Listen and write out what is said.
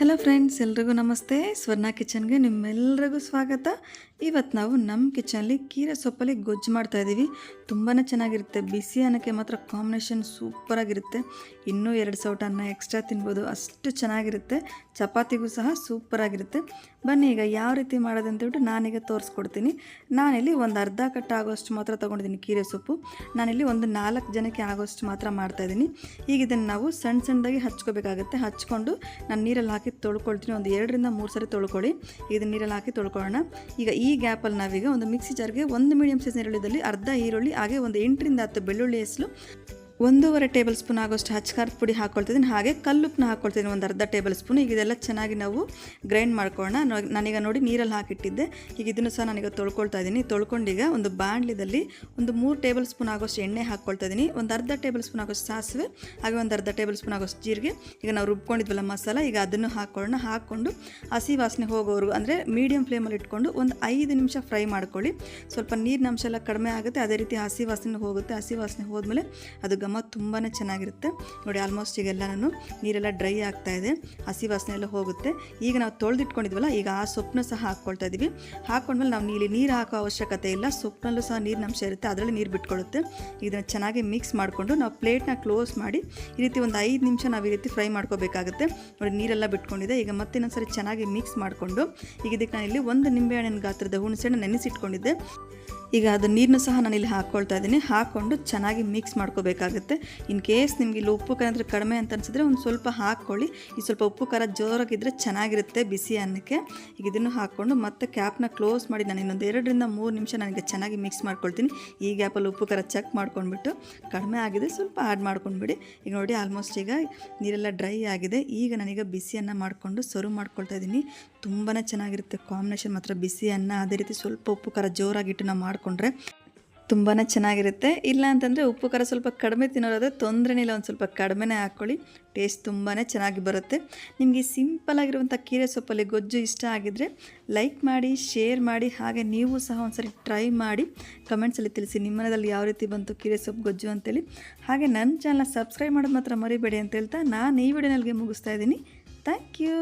Hello friends ಎಲ್ರಿಗೂ ನಮಸ್ತೆ. ಸ್ವರ್ಣ ಕಿಚನ್ಗೆ ನಿಮ್ಮೆಲ್ರಿಗೂ ಸ್ವಾಗತ. ಇವತ್ತು ನಾವು ನಮ್ಮ ಕಿಚನಲ್ಲಿ ಕೀರೆ ಸೊಪ್ಪಲ್ಲಿ ಗೊಜ್ಜು ಮಾಡ್ತಾ ಇದ್ದೀವಿ. ತುಂಬಾ ಚೆನ್ನಾಗಿರುತ್ತೆ. ಬಿಸಿ ಅನ್ನಕ್ಕೆ ಮಾತ್ರ ಕಾಂಬಿನೇಷನ್ ಸೂಪರಾಗಿರುತ್ತೆ ಇನ್ನೂ ಎರಡು ಸೌಟ ಅನ್ನ ಎಕ್ಸ್ಟ್ರಾ ತಿನ್ಬೋದು. ಅಷ್ಟು ಚೆನ್ನಾಗಿರುತ್ತೆ. ಚಪಾತಿಗೂ ಸಹ ಸೂಪರಾಗಿರುತ್ತೆ ಬನ್ನಿ ಈಗ ಯಾವ ರೀತಿ ಮಾಡೋದಂತೇಳ್ಬಿಟ್ಟು ನಾನೀಗ ತೋರಿಸ್ಕೊಡ್ತೀನಿ. ನಾನಿಲ್ಲಿ ಒಂದು ಅರ್ಧ ಕಟ್ಟ ಆಗೋಷ್ಟು ಮಾತ್ರ ತೊಗೊಂಡಿದ್ದೀನಿ ಕೀರೆ ಸೊಪ್ಪು. ನಾನಿಲ್ಲಿ ಒಂದು ನಾಲ್ಕು ಜನಕ್ಕೆ ಆಗೋಷ್ಟು ಮಾತ್ರ ಮಾಡ್ತಾಯಿದ್ದೀನಿ ಈಗ ಇದನ್ನು ನಾವು ಸಣ್ಣ ಸಣ್ಣದಾಗಿ ಹಚ್ಕೋಬೇಕಾಗುತ್ತೆ. ಹಚ್ಕೊಂಡು ನಾನು ನೀರಲ್ಲಿ ಹಾಕಿ ತೊಳ್ಕೊಳ್ತೀನಿ. ಒಂದು ಎರಡರಿಂದ ಮೂರು ಸರಿ ತೊಳ್ಕೊಳ್ಳಿ. ಇದನ್ನ ನೀರಲ್ಲಿ ಹಾಕಿ ತೊಳ್ಕೊಳ್ಳೋಣ. ಈಗ ಈ ಗ್ಯಾಪಲ್ಲಿ ನಾವೀಗ ಒಂದು ಮಿಕ್ಸಿ ಜಾರ್ಗೆ ಒಂದು ಮೀಡಿಯಮ್ ಸೈಜ್ ಈರುಳ್ಳಿದಲ್ಲಿ ಅರ್ಧ ಈರುಳ್ಳಿ, ಹಾಗೆ ಒಂದು ಎಂಟರಿಂದ ಹತ್ತು ಬೆಳ್ಳುಳ್ಳಿ ಹೆಸರು ಒಂದೂವರೆ ಟೇಬಲ್ ಸ್ಪೂನ್ ಆಗೋಷ್ಟು ಹಚ್ಕಾರದ ಪುಡಿ ಹಾಕ್ಕೊಳ್ತಿದ್ದೀನಿ ಹಾಗೆ ಕಲ್ಲುಪ್ಪನ್ನ ಹಾಕ್ಕೊಳ್ತಿದ್ದೀನಿ ಒಂದು ಅರ್ಧ ಟೇಬಲ್ ಸ್ಪೂನ್. ಈಗ ಇದೆಲ್ಲ ಚೆನ್ನಾಗಿ ನಾವು ಗ್ರೈಂಡ್ ಮಾಡ್ಕೊಳ್ಳೋಣ. ನನಗೆ ನೋಡಿ ನೀರಲ್ಲಿ ಹಾಕಿಟ್ಟಿದ್ದೆ. ಈಗ ಇದನ್ನು ಸಹ ನನಗೆ ತೊಳ್ಕೊಳ್ತಾ ಇದ್ದೀನಿ. ತೊಳ್ಕೊಂಡೀಗ ಒಂದು ಬಾಣಲಿದಲ್ಲಿ ಒಂದು ಮೂರು ಟೇಬಲ್ ಸ್ಪೂನ್ ಆಗೋಷ್ಟು ಎಣ್ಣೆ ಹಾಕ್ಕೊಳ್ತಾ ಇದ್ದೀನಿ. ಒಂದು ಅರ್ಧ ಟೇಬಲ್ ಸ್ಪೂನ್ ಆಗೋಷ್ಟು ಸಾಸಿವೆ, ಹಾಗೆ ಒಂದು ಅರ್ಧ ಟೇಬಲ್ ಸ್ಪೂನ್ ಆಗೋಷ್ಟು ಜೀರಿಗೆ. ಈಗ ನಾವು ರುಬ್ಕೊಂಡಿದ್ವಲ್ಲ ಮಸಾಲ, ಈಗ ಅದನ್ನು ಹಾಕ್ಕೊಳ್ಳೋಣ ಹಾಕ್ಕೊಂಡು ಹಸಿ ವಾಸನೆ ಹೋಗೋವರೆಗೂ, ಅಂದರೆ ಮೀಡಿಯಂ ಫ್ಲೇಮಲ್ಲಿ ಇಟ್ಕೊಂಡು ಒಂದು ಐದು ನಿಮಿಷ ಫ್ರೈ ಮಾಡ್ಕೊಳ್ಳಿ. ಸ್ವಲ್ಪ ನೀರಿನ ಅಂಶ ಎಲ್ಲ ಕಡಿಮೆ ಆಗುತ್ತೆ. ಅದೇ ರೀತಿ ಹಸಿ ವಾಸನೆ ಹೋಗುತ್ತೆ. ಹಸಿ ವಾಸನೆ ಹೋದ್ಮೇಲೆ ಅದು ಘಮ ತುಂಬಾ ಚೆನ್ನಾಗಿರುತ್ತೆ. ನೋಡಿ ಆಲ್ಮೋಸ್ಟ್ ಈಗೆಲ್ಲ ನಾನು ನೀರೆಲ್ಲ ಡ್ರೈ ಆಗ್ತಾ ಇದೆ. ಹಸಿ ವಾಸನೆ ಎಲ್ಲ ಹೋಗುತ್ತೆ. ಈಗ ನಾವು ತೊಳೆದಿಟ್ಕೊಂಡಿದ್ವಲ್ಲ, ಈಗ ಆ ಸೊಪ್ಪನ್ನ ಸಹ ಹಾಕ್ಕೊಳ್ತಾ ಇದ್ದೀವಿ ಹಾಕ್ಕೊಂಡ್ಮೇಲೆ ನಾವು ಇಲ್ಲಿ ನೀರು ಹಾಕೋ ಅವಶ್ಯಕತೆ ಇಲ್ಲ. ಸೊಪ್ಪಿನಲ್ಲೂ ಸಹ ನೀರಿನ ಅಂಶ ಇರುತ್ತೆ ಅದರಲ್ಲಿ ನೀರು ಬಿಟ್ಕೊಳ್ಳುತ್ತೆ ಇದನ್ನು ಚೆನ್ನಾಗಿ ಮಿಕ್ಸ್ ಮಾಡಿಕೊಂಡು ನಾವು ಪ್ಲೇಟ್ನ ಕ್ಲೋಸ್ ಮಾಡಿ, ಈ ರೀತಿ ಒಂದು ಐದು ನಿಮಿಷ ನಾವು ಈ ರೀತಿ ಫ್ರೈ ಮಾಡ್ಕೋಬೇಕಾಗುತ್ತೆ. ನೋಡಿ, ನೀರೆಲ್ಲ ಬಿಟ್ಕೊಂಡಿದೆ. ಈಗ ಮತ್ತೆ ಇನ್ನೊಂದ್ಸರಿ ಚೆನ್ನಾಗಿ ಮಿಕ್ಸ್ ಮಾಡಿಕೊಂಡು, ಈಗ ಇದಕ್ಕೆ ನಾನು ಇಲ್ಲಿ ಒಂದು ನಿಂಬೆಹಣ್ಣಿನ ಗಾತ್ರದ ಹುಣಸೆಹಣ್ಣು ನೆನೆಸಿಟ್ಕೊಂಡಿದ್ದೆ. ಈಗ ಅದು ನೀರನ್ನು ಸಹ ನಾನು ಇಲ್ಲಿ ಹಾಕ್ಕೊಳ್ತಾ ಇದ್ದೀನಿ. ಹಾಕ್ಕೊಂಡು ಚೆನ್ನಾಗಿ ಮಿಕ್ಸ್ ಮಾಡ್ಕೋಬೇಕಾಗುತ್ತೆ. ಇನ್ ಕೇಸ್ ನಿಮಗೆ ಇಲ್ಲಿ ಉಪ್ಪು ಖಾರ ಅಂದರೆ ಕಡಿಮೆ ಅಂತ ಅನಿಸಿದ್ರೆ ಒಂದು ಸ್ವಲ್ಪ ಹಾಕ್ಕೊಳ್ಳಿ. ಈ ಸ್ವಲ್ಪ ಉಪ್ಪು ಖಾರ ಜೋರಾಗಿದ್ದರೆ ಚೆನ್ನಾಗಿರುತ್ತೆ ಬಿಸಿ ಅನ್ನಕ್ಕೆ. ಈಗ ಇದನ್ನು ಹಾಕ್ಕೊಂಡು ಮತ್ತೆ ಕ್ಯಾಪ್ನ ಕ್ಲೋಸ್ ಮಾಡಿ ನಾನು ಇನ್ನೊಂದು ಎರಡರಿಂದ ಮೂರು ನಿಮಿಷ ನನಗೆ ಚೆನ್ನಾಗಿ ಮಿಕ್ಸ್ ಮಾಡ್ಕೊಳ್ತೀನಿ. ಈ ಗ್ಯಾಪಲ್ಲಿ ಉಪ್ಪು ಖಾರ ಚೆಕ್ ಮಾಡ್ಕೊಂಡ್ಬಿಟ್ಟು ಕಡಿಮೆ ಆಗಿದೆ ಸ್ವಲ್ಪ ಆ್ಯಡ್ ಮಾಡ್ಕೊಂಡ್ಬಿಡಿ. ಈಗ ನೋಡಿ ಆಲ್ಮೋಸ್ಟ್ ಈಗ ನೀರೆಲ್ಲ ಡ್ರೈ ಆಗಿದೆ. ಈಗ ನನಗೆ ಬಿಸಿಯನ್ನು ಮಾಡಿಕೊಂಡು ಸರ್ವ್ ಮಾಡ್ಕೊಳ್ತಾ ಇದ್ದೀನಿ. ತುಂಬಾ ಚೆನ್ನಾಗಿರುತ್ತೆ ಕಾಂಬಿನೇಷನ್ ಮಾತ್ರ. ಬಿಸಿ ಅನ್ನ, ಅದೇ ರೀತಿ ಸ್ವಲ್ಪ ಉಪ್ಪು, ಖಾರ ಜೋರಾಗಿಟ್ಟು ನಾವು ಮಾಡಿಕೊಂಡ್ರೆ ತುಂಬಾ ಚೆನ್ನಾಗಿರುತ್ತೆ. ಇಲ್ಲ ಅಂತಂದರೆ ಉಪ್ಪು, ಖಾರ ಸ್ವಲ್ಪ ಕಡಿಮೆ ತಿನ್ನೋದಾದರೆ ತೊಂದರೆನೇ ಇಲ್ಲ, ಒಂದು ಸ್ವಲ್ಪ ಕಡಿಮೆನೇ ಹಾಕ್ಕೊಳ್ಳಿ ಟೇಸ್ಟ್ ತುಂಬಾ ಚೆನ್ನಾಗಿ ಬರುತ್ತೆ. ನಿಮಗೆ ಸಿಂಪಲ್ ಆಗಿರುವಂಥ ಕೀರೆ ಸೊಪ್ಪಲ್ಲಿ ಗೊಜ್ಜು ಇಷ್ಟ ಆಗಿದರೆ ಲೈಕ್ ಮಾಡಿ, ಶೇರ್ ಮಾಡಿ, ಹಾಗೆ ನೀವು ಸಹ ಒಂದ್ಸರಿ ಟ್ರೈ ಮಾಡಿ. ಕಮೆಂಟ್ಸಲ್ಲಿ ತಿಳಿಸಿ ನಿಮ್ಮ ಮನೆಯಲ್ಲಿ ಯಾವ ರೀತಿ ಬಂತು ಕೀರೆ ಸೊಪ್ಪು, ಗೊಜ್ಜು ಅಂತೇಳಿ. ಹಾಗೆ ನನ್ನ ಚಾನಲ್ನ ಸಬ್ಸ್ಕ್ರೈಬ್ ಮಾಡೋದು ಮಾತ್ರ ಮರಿಬೇಡಿ ಅಂತ ಹೇಳ್ತಾ ನಾನು ಈ ವಿಡಿಯೋನಲ್ಲಿ ಮುಗಿಸ್ತಾ ಇದ್ದೀನಿ. Thank you